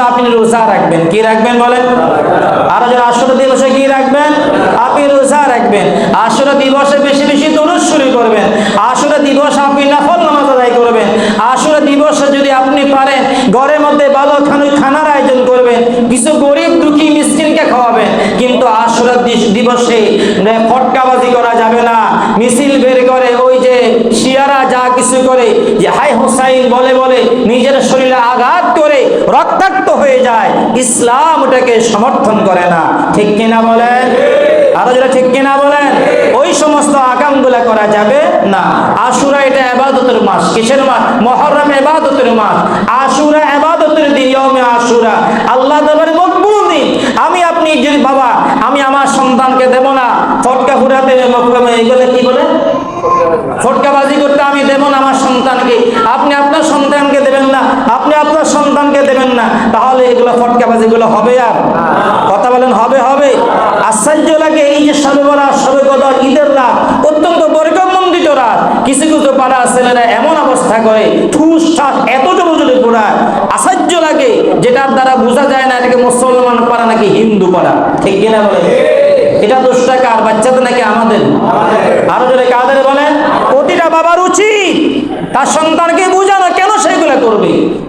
দিবসে আপনি রোজা রাখবেন। কি রাখবেন বলেন? আরও যারা আশুরা দিবসে কি রাখবেন? আপনি রোজা রাখবেন। আশুরা দিবসে বেশি বেশি দরুদ শুরু করবেন। আশুরা দিবস আপনি নফল নামাজ আদায় করবেন। আশুরা দিবসে যদি আপনি পারেন, ঘরের মধ্যে ভালো খানো খানার আয়োজন করবেন। কিছু গরিব দুঃখী মিসকিনকে খাওয়াবেন। কিন্তু আশুরা দিবসে ফটকাবাজি করা যাবে না। মিছিল বের করে ওই যে শিয়ারা যা কিছু করে, যে হাই হোসাইন বলে বলে নিজের শরীরে আঘাত করে রক্তাক্ত হয়ে যায় ইসলাম ওটাকে সমর্থন করে না। ঠিক কিনা বলেন? আরও যেটা ঠিক কিনা বলেন? ওই সমস্ত আকামগুলা করা যাবে না। আশুরা এটা এবাদতের মাস। কিসের মাস? মহরম এবাদতের মাস। আশুরা এবাদতের দিন আশুরা। আল্লাহ দরবারে মকবুল দিন। আমি আপনি যদি বাবা, আমি আমার সন্তানকে দেব না, ফটকা ফুরাতে এগুলো কি বলে? ফটকাবাজি করতে আমি দেব না আমার সন্তানকে। আপনার সন্তানকে দেবেন না, আপনি আপনার সন্তানকে দেবেন না, তাহলে এগুলো ফটকাবাজিগুলো হবে আর? কথা বলেন, হবে হবে। আশ্চর্য লাগে, এই যে সবে বলা সবে কদর ঈদের রাত, অত্যন্ত বরকমন্দিত রাত। কিছু কিছু পাড়া ছেলেরা এমন অবস্থা করে, ঠুস ঠাস, এত জোরে পড়ায় আশ্চর্য লাগে, যেটার দ্বারা বোঝা যায় না এটাকে মুসলমান পাড়া নাকি হিন্দু পাড়া। ঠিক কিনা বলে এটা দোষটা কার, বাচ্চাদের নাকি আমাদের? আরও জোরে কাদের বলেন? প্রতিটা বাবার উচিত। তার সেগুলো করবে।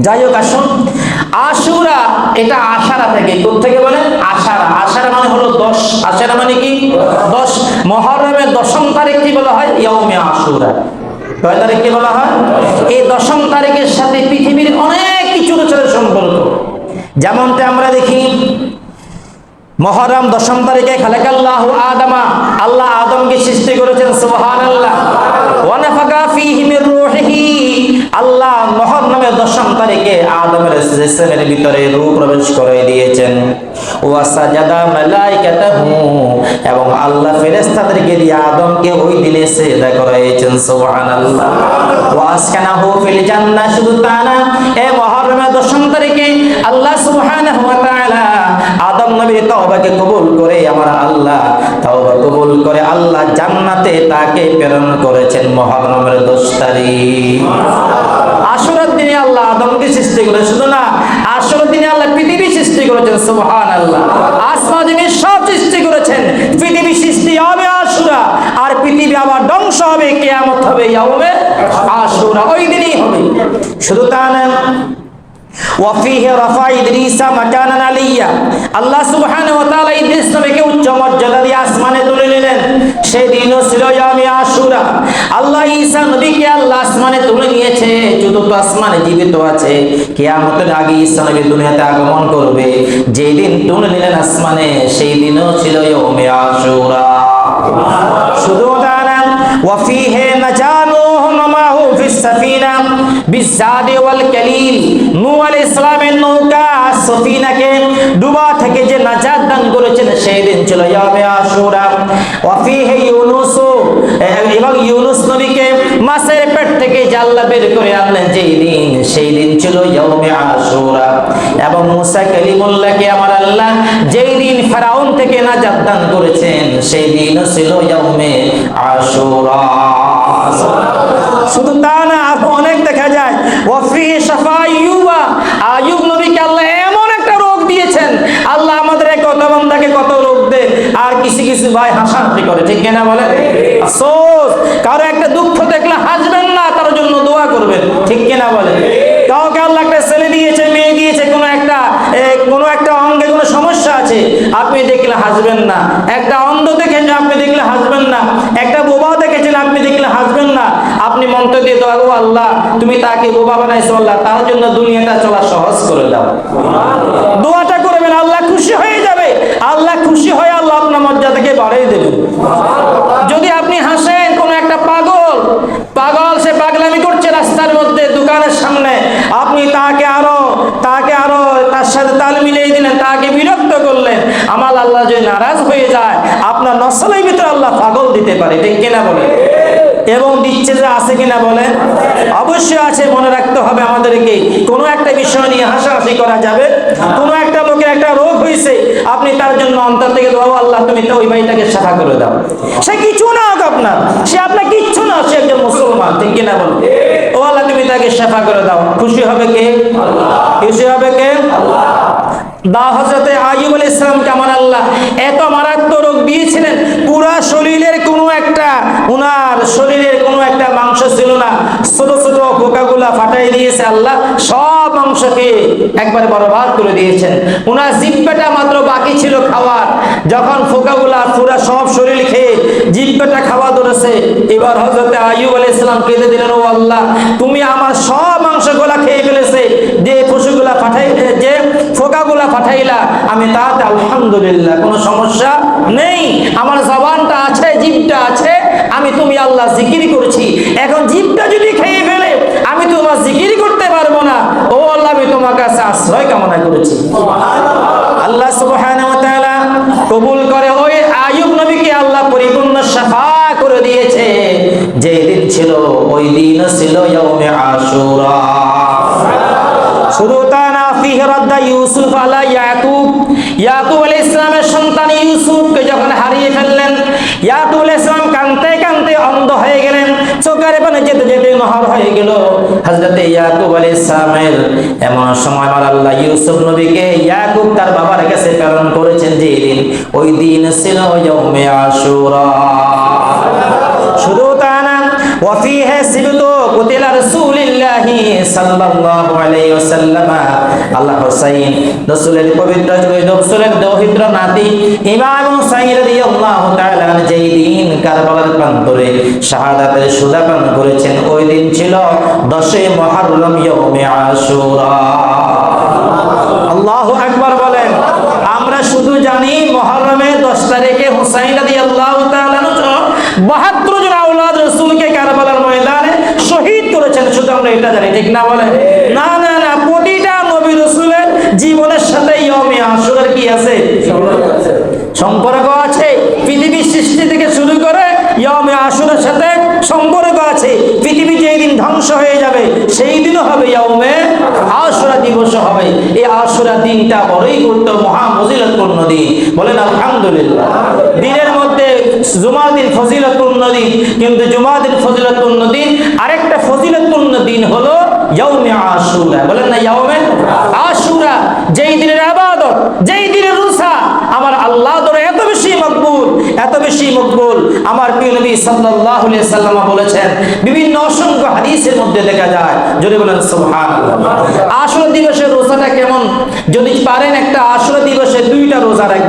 যাই হোক, আসুন। আশুরা, এটা আশারা থেকে। থেকে বলেন আশারা। আশারা মানে হলো দশ। আশারা মানে কি? দশ। মহরমের দশম তারিখ কি বলা হয়? ইয়মে আশুরা। কয় তারিখ কি বলা হয়? এই দশম তারিখের সাথে পৃথিবীর অনেক কিছু সাথে সম্পর্ক। যেমনটা আমরা দেখি, মহরম দশম তারিখে খালাকাল্লাহ আদামা। আল্লাহ আদমকে সৃষ্টি করেছেন, সুবহানাল্লাহ। ওয়া নাফাকা ফীহি মির রূহিহি আল্লাহ মহরমের দশম তারিখে আদমের জিসমের ভিতরে রূহ প্রবেশ করে দিয়েছেন। ওয়া সাজাদা মালাইকাতাহু, এবং আল্লাহ ফেরেশতাদেরকে দিয়ে আদমকে ওই দিনে সেজদা করাইছেন, সুবহানাল্লাহ। ওয়া আসকানাহু ফিল জান্নাহ, শুধু তা না এই মহরমের দশম তারিখে আল্লাহ সুবহানাহু ওয়া তাআলা আদম নবীর তওবাকে কবুল করে আমার আল্লাহ, তওবা কবুল করে আল্লাহ জান্নাতে তাকে প্রেরণ করেছেন মহরমের 10 তারিখ। দিনে আল্লাহ আদমকে সৃষ্টি করে শুধু না আশুরার দিনে আল্লাহ পৃথিবী সৃষ্টি করেছেন, সুবহানাল্লাহ। আসমান জমিন সব সৃষ্টি করেছেন। পৃথিবী সৃষ্টি হবে আশুরা, আর পৃথিবী আবার ধ্বংস হবে, কিয়ামত হবে, ইয়াউমে আশুরা। ওই দিনই হবে। শুধু তা না রাফা ইদ্রিসা মাকানান আলিয়া। আল্লাহ সুবহানাহু ওয়া তাআলা ইদ্রিস নবীকে উচ্চ মর্যাদা দিয়ে আসমানে তুলে নিলেন। সেই দিনও ছিল ইয়ামে আশুরা। আল্লাহ ঈসা নবীকে আল্লাহ আসমানে তুলে নিয়েছে চতুর্থ আসমানে জীবিত আছে। কিয়ামতের আগে ঈসা নবী দুনিয়াতে আগমন করবে। যেই দিন তুলে নিলেন আসমানে সেই দিনও ছিল ইয়ামে আশুরা। শুধু তা না ওয়াফিহে নাজানুহ মামাহু ফিস সাফিনা। বিজাদি ওয়াল কালিল। নূহ আলাইহিস সালামের নৌকা সফিনাকে ডুবা থেকে যে নাজাত দান করেছেন সেই দিন ছিল ইয়ামে আশুরা। ওয়াফিহে ইউনুস, এবং ইউনুস নবীকে মাছের পেট থেকে জাল্লা বের করে আনলেন, যেই দিন, সেই দিন ছিল ইয়ামে আশুরা। এবং মুসা কালিমুল্লাহকে আমার আল্লাহ যেই দিন ফেরাউন থেকে নাজাত দান করেছেন, সেই দিনও ছিল ইয়ামে আশুরা। শুধু তা না অনেক দেখা যায়। ওয়াফি সাফা ইউবা আয়ুব নবীকে আল্লাহ এমন একটা রোগ দিয়েছেন আল্লাহ আমাদের এক কত বান্দাকে কত রোগ দে আর কিছু কিছু ভাই হাসাহাসি করে ঠিক কিনা বলে? আফসোস। কারও একটা দুঃখ দেখলে হাসবেন না তার জন্য দোয়া করবেন ঠিক কিনা বলে? কাউকে আল্লাহ একটা ছেলে দিয়েছে মেয়ে দিয়েছে কোনো একটা কোনো একটা অঙ্গে কোনো সমস্যা আছে আপনি দেখলে হাসবেন না। একটা অন্ধ দেখেছেন আপনি দেখলে হাসবেন না। একটা বোবা দেখেছেন আপনি দেখলে হাসবেন না। আপনি মন্ত্র দিয়ে দোয়া গো আল্লাহ তুমি তাকে বোবা বানাইছো আল্লাহ তার জন্য দুনিয়াটা চলা সহজ করে দাও। দোয়াটা করবেন আল্লাহ খুশি হয়ে যাবে আল্লাহ খুশি হয়ে আল্লাহ আপনার মর্যাদাকে বাড়িয়ে দেবেন যদি আপনি হাসেন কোন একটা পাগল পাগল সে পাগলামি করছে রাস্তার মধ্যে দোকানের সামনে আপনি তাকে আরও তাকে আরও তার সাথে তাল মিলিয়ে দিলেন, তাকে বিরক্ত করলেন। আমার আল্লাহ যদি নারাজ হয়ে যায়, আপনার নসলের ভিতরে আল্লাহ পাগল দিতে পারে, ঠিক কিনা বলে এবং দিচ্ছে যে আছে কিনা বলেন? অবশ্যই আছে, মনে রাখতে হবে আমাদেরকে। কোনো একটা বিষয় নিয়ে হাসাহাসি করা যাবে কোনো একটা লোকের একটা রোগ হয়েছে আপনি তার জন্য অন্তর থেকে দোয়া আল্লাহ তুমি তো ওই ভাইটাকে সাফা করে দাও। সে কিছু না হোক আপনার, সে আপনার কিচ্ছু না, সে একজন মুসলমান, ঠিক কিনা বল? ও আল্লাহ, তুমি তাকে সাফা করে দাও। খুশি হবে কে? খুশি হবে কে? দা হজরতে আইব আল ইসলাম কামান আল্লাহ, এত মারাত্মক রোগ দিয়েছিলেন, পুরা শরীরের কোনো একটা, উনার শরীরের কোনো একটা মাংস ছিল না ছোট ছোট পোকাগুলা ফাটাই দিয়েছে আল্লাহ, সব অংশকে একবারে বরবাদ করে দিয়েছেন। উনার জিব্বাটা মাত্র বাকি ছিল খাওয়ার। যখন ফোকাগুলা পুরা সব শরীর খেয়ে জিব্বাটা খাওয়া ধরেছে, এবার হজরতে আয়ুব আল ইসলাম কেঁদে দিলেন, ও আল্লাহ, তুমি আমার সব মাংসগুলা খেয়ে ফেলেছে, যে পশুগুলা পাঠাই যে ফোকাগুলা পাঠাইলা, আমি তাতে আলহামদুলিল্লাহ, কোনো সমস্যা নেই। আমার জবানটা আছে, জিভটা আছে, আমি তুমি আল্লাহ জিকির করছি। এখন জিভটা যদি খেয়ে ফেলে, আমি তোমার জিকির করতে পারব না। ও আল্লাহ, আমি তোমার কাছে আশ্রয় কামনা করেছি। আল্লাহ তাআলা কবুল করে ওই আয়ুব নবীকে আল্লাহ পরিপূর্ণ শাফা করে দিয়েছে। যে দিন ছিল, ওই দিন ছিল শুধু তা না ফিহ ইউসুফ আলা ইয়াকুব। ইয়াকুব আলাইহিস সালামের সন্তান ইউসুফকে যখন হারিয়ে ফেললেন, ইয়াকুব আলাইহিস সালাম কাঁদতে কাঁদতে অন্ধ হয়ে গেলেন, চোখের পানে যেতে যেতে নহর হয়ে গেল। হযরতে ইয়াকুব আলাইহিস সালামের এমন সময় আমার আল্লাহ ইউসুফ নবীকে ইয়াকুব তার বাবার কাছে প্রেরণ করেছেন যে দিন ওই দিন ছিল ইয়াউমে আশুরা। শুধু তা না। কুতিলা করেছেন, ওই দিন ছিল 10 মুহররম ইয়াউমে আশুরা। আল্লাহু আকবার বলেন, আমরা শুধু জানি মহরমে 10 তারিখে হুসাইন রাদিয়াল্লাহু শুধু এটা জানি ঠিক না বলে? না না না প্রতিটা নবী রসুলের জীবনের সাথে ইয়মে আসুরের কি আছে? সম্পর্ক আছে। পৃথিবীর সৃষ্টি থেকে শুরু করে ইয়মে আসুরের সাথে সম্পর্ক আছে। পৃথিবী যেই দিন ধ্বংস হয়ে যাবে সেই দিনও হবে ইয়মে আশুরা দিবস হবে। এই আশুরা দিনটা বড়ই গুরুত্ব মহা ফজিলতপূর্ণ দিন। বলেন আলহামদুলিল্লাহ। দিনের মধ্যে জুমার দিন ফজিলতপূর্ণ দিন কিন্তু জুমার দিন ফজিলতপূর্ণ দিন আরেকটা ফজিলতপূর্ণ দিন হলো ইয়াউমে আশুরা। বলেন না ইয়াউমে আশুরা। যেই দিনের আবাদত, যেই দিনের রুসা আমার আল্লাহ দরে এত বেশি মকবুল, এত বেশি মকবুল। আমার প্রিয় নবী সাল্লাল্লাহু আলাইহি সাল্লাম বলেছেন, বিভিন্ন অসংখ্য হাদিসের মধ্যে দেখা যায় যদি বলেন সুবহানাল্লাহ। আশুরা দিবসের রোজাটা কেমন? যদি পারেন একটা আশুরা দিবসে দুইটা রোজা রাখবেন।